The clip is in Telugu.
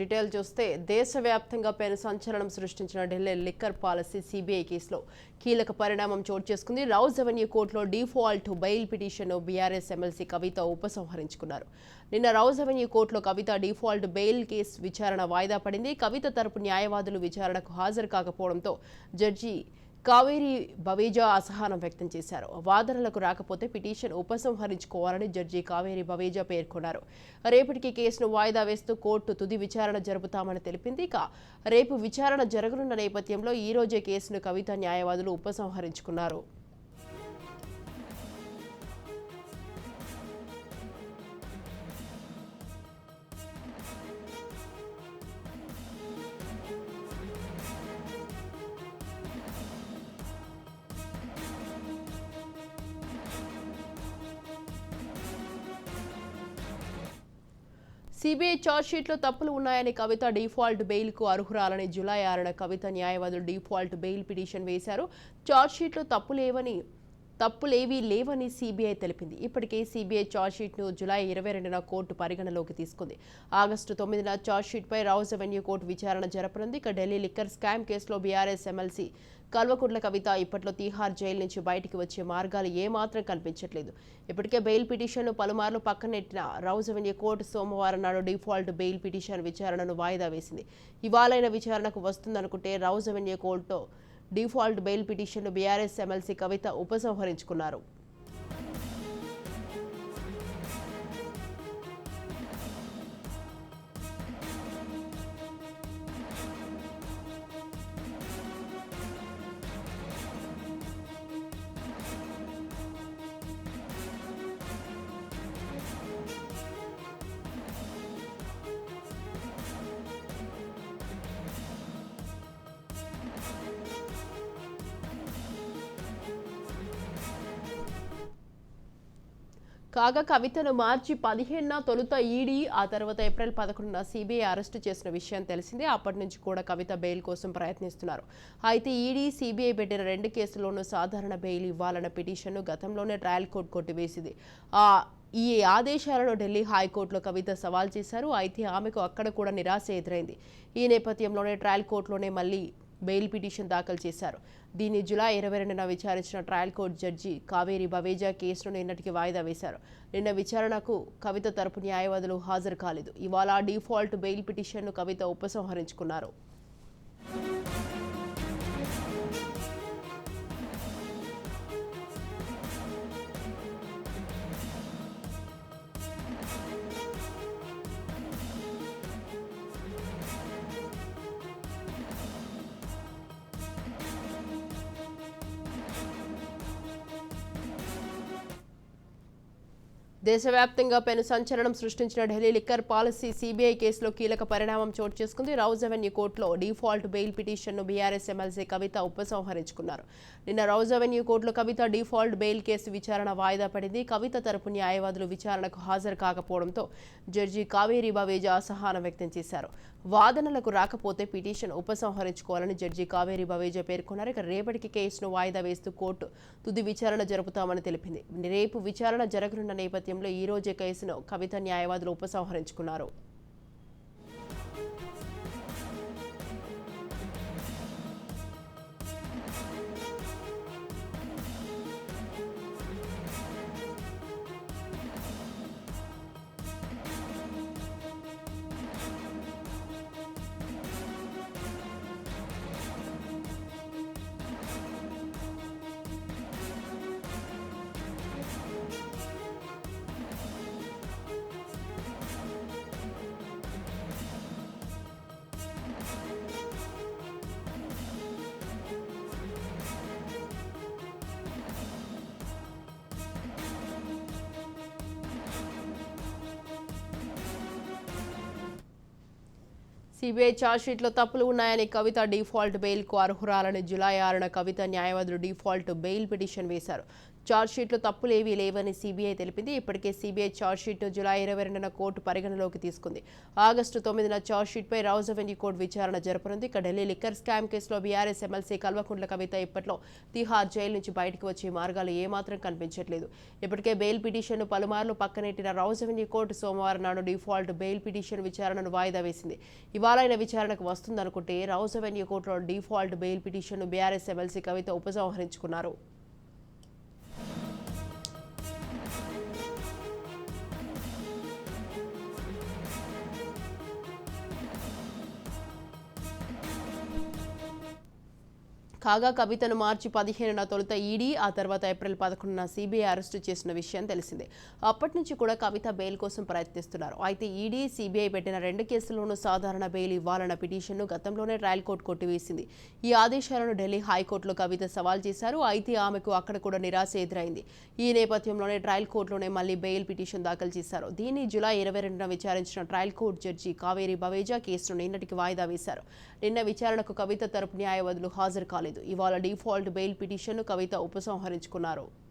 డీటెయిల్ చూస్తే దేశవ్యాప్తంగా పెను సంచలనం సృష్టించిన ఢిల్లీ లిక్కర్ పాలసీ సిబిఐ కేసులో కీలక పరిణామం చోటు చేసుకుంది. రౌజ్ అవెన్యూ కోర్టులో డిఫాల్ట్ బెయిల్ పిటిషన్ను బీఆర్ఎస్ ఎమ్మెల్సీ కవిత ఉపసంహరించుకున్నారు. నిన్న రౌజ్ అవెన్యూ కోర్టులో కవిత డిఫాల్ట్ బెయిల్ కేసు విచారణ వాయిదా పడింది. కవిత తరపు న్యాయవాదులు విచారణకు హాజరు కాకపోవడంతో జడ్జి కావేరి బవేజా అసహనం వ్యక్తం చేశారు. వాదనలకు రాకపోతే పిటిషన్ ఉపసంహరించుకోవాలని జడ్జి కావేరి బవేజా పేర్కొన్నారు. రేపటికి కేసును వాయిదా వేస్తూ కోర్టు తుది విచారణ జరుపుతామని తెలిపింది. ఇక రేపు విచారణ జరగనున్న నేపథ్యంలో ఈ రోజే కేసును కవిత న్యాయవాదులు ఉపసంహరించుకున్నారు. సిబిఐ ఛార్జ్షీట్లో తప్పులు ఉన్నాయని కవిత డిఫాల్ట్ బెయిల్కు అర్హురాలని జులై ఆరున కవిత న్యాయవాదులు డిఫాల్ట్ బెయిల్ పిటిషన్ వేశారు. ఛార్జ్షీట్లో తప్పులేవని తప్పులేవీ లేవని సీబీఐ తెలిపింది. ఇప్పటికే సీబీఐ ఛార్జ్షీట్ను జులై ఇరవై రెండున కోర్టు పరిగణలోకి తీసుకుంది. ఆగస్టు తొమ్మిదిన ఛార్జ్షీట్పై రౌజ్ అవెన్యూ కోర్టు విచారణ జరపనుంది. ఇక ఢిల్లీ లిక్కర్ స్కామ్ కేసులో బీఆర్ఎస్ ఎమ్మెల్సీ కల్వకుంట్ల కవిత ఇప్పట్లో తీహార్ జైలు నుంచి బయటికి వచ్చే మార్గాలు ఏమాత్రం కనిపించట్లేదు. ఇప్పటికే బెయిల్ పిటిషన్ను పలుమార్లు పక్కనెట్టిన రౌజ్ అవెన్యూ కోర్టు సోమవారం నాడు డిఫాల్ట్ బెయిల్ పిటిషన్ విచారణను వాయిదా వేసింది. ఇవాళైన విచారణకు వస్తుందనుకుంటే Rouse Avenue court default bail పిటిషన్ను బీఆర్ఎస్ ఎమ్మెల్సీ కవిత ఉపసంహరించుకున్నారు. కాగా కవితను మార్చి పదిహేనున తొలుత ఈడీ ఆ తర్వాత ఏప్రిల్ పదకొండున సిబిఐ అరెస్టు చేసిన విషయం తెలిసిందే. అప్పటి నుంచి కూడా కవిత బెయిల్ కోసం ప్రయత్నిస్తున్నారు. అయితే ఈడీ సిబిఐ పెట్టిన రెండు కేసుల్లోనూ సాధారణ బెయిల్ ఇవ్వాలన్న పిటిషన్ను గతంలోనే ట్రయల్ కోర్టు కొట్టివేసింది. ఆ ఈ ఆదేశాలను ఢిల్లీ హైకోర్టులో కవిత సవాల్ చేశారు. అయితే ఆమెకు అక్కడ కూడా నిరాశ ఎదురైంది. ఈ నేపథ్యంలోనే ట్రయల్ కోర్టులోనే మళ్ళీ బెయిల్ పిటిషన్ దాఖలు చేశారు. దీన్ని జులై ఇరవై రెండున విచారించిన trial court judge Kaveri Baweja కేసును నిన్నటికి వాయిదా వేశారు. నిన్న విచారణకు కవిత తరపు న్యాయవాదులు హాజరు కాలేదు. ఇవాళ డిఫాల్ట్ బెయిల్ పిటిషన్ను కవిత ఉపసంహరించుకున్నారు. దేశవ్యాప్తంగా పెను సంచలనం సృష్టించిన ఢిల్లీ లిక్కర్ పాలసీ సీబీఐ కేసులో కీలక పరిణామం చోటు చేసుకుంది. రౌజ్ అవెన్యూ కోర్టులో డిఫాల్ట్ బెయిల్ పిటిషన్ను బీఆర్ఎస్ ఎమ్మెల్సీ కవిత ఉపసంహరించుకున్నారు. నిన్న రౌజ్ అవెన్యూ కోర్టులో కవిత డిఫాల్ట్ బెయిల్ కేసు విచారణ వాయిదా పడింది. కవిత తరపు న్యాయవాదులు విచారణకు హాజరు కాకపోవడంతో జడ్జి కావేరి బవేజా అసహనం వ్యక్తం చేశారు. వాదనలకు రాకపోతే పిటిషన్ ఉపసంహరించుకోవాలని జడ్జి కావేరి బవేజా పేర్కొన్నారు. ఇక రేపటికి కేసును వాయిదా వేస్తూ కోర్టు తుది విచారణ జరుపుతామని తెలిపింది. రేపు విచారణ జరగనున్న నేపథ్యంలో ఈ రోజే కేసును కవిత న్యాయవాదులు ఉపసంహరించుకున్నారు. సిబిఐ ఛార్జ్షీట్లో తప్పులు ఉన్నాయని కవిత డిఫాల్ట్ బెయిల్కు అర్హురాలని జులై ఆరున కవిత న్యాయవాదులు డిఫాల్ట్ బెయిల్ పిటిషన్ వేశారు. ఛార్జ్షీట్లో తప్పులేవీ లేవని సీబీఐ తెలిపింది. ఇప్పటికే సీబీఐ ఛార్జ్షీట్ జులై ఇరవై రెండున కోర్టు పరిగణలోకి తీసుకుంది. ఆగస్టు తొమ్మిదిన ఛార్జ్షీట్పై రౌజ్ అవెన్యూ కోర్టు విచారణ జరపనుంది. ఇక ఢిల్లీ లిక్కర్ స్కామ్ కేసులో బీఆర్ఎస్ ఎమ్మెల్సీ కల్వకుంట్ల కవిత ఇప్పట్లో తిహార్ జైలు నుంచి బయటకు వచ్చే మార్గాలు ఏమాత్రం కనిపించట్లేదు. ఇప్పటికే బెయిల్ పిటిషన్ను పలుమార్లు పక్కనెట్టిన రౌజ్ అవెన్యూ కోర్టు సోమవారం నాడు డిఫాల్ట్ బెయిల్ పిటిషన్ విచారణను వాయిదా వేసింది. ఇవాళ ఆయన విచారణకు వస్తుందనుకుంటే రౌజ్ అవెన్యూ కోర్టులో డిఫాల్ట్ బెయిల్ పిటిషన్ను బీఆర్ఎస్ ఎమ్మెల్సీ కవిత ఉపసంహరించుకున్నారు. కాగా కవితను మార్చి పదిహేనున తొలుత ఈడీ ఆ తర్వాత ఏప్రిల్ పదకొండున సిబిఐ అరెస్టు చేసిన విషయం తెలిసిందే. అప్పటి నుంచి కూడా కవిత బెయిల్ కోసం ప్రయత్నిస్తున్నారు. అయితే ఈడీ సిబిఐ పెట్టిన రెండు కేసుల్లోనూ సాధారణ బెయిల్ ఇవ్వాలన్న పిటిషన్ను గతంలోనే ట్రయల్ కోర్టు కొట్టివేసింది. ఈ ఆదేశాలను ఢిల్లీ హైకోర్టులో కవిత సవాల్ చేశారు. అయితే ఆమెకు అక్కడ కూడా నిరాశ ఎదురైంది. ఈ నేపథ్యంలోనే ట్రయల్ కోర్టులోనే మళ్ళీ బెయిల్ పిటిషన్ దాఖలు చేశారు. దీన్ని జులై ఇరవై రెండున విచారించిన trial court judge Kaveri Baweja కేసును నిన్నటికి వాయిదా వేశారు. నిన్న విచారణకు కవిత తరపు న్యాయవాదులు హాజరు కాలేదు. ఇవాళ డిఫాల్ట్ బెయిల్ పిటిషన్ను కవిత ఉపసంహరించుకున్నారు.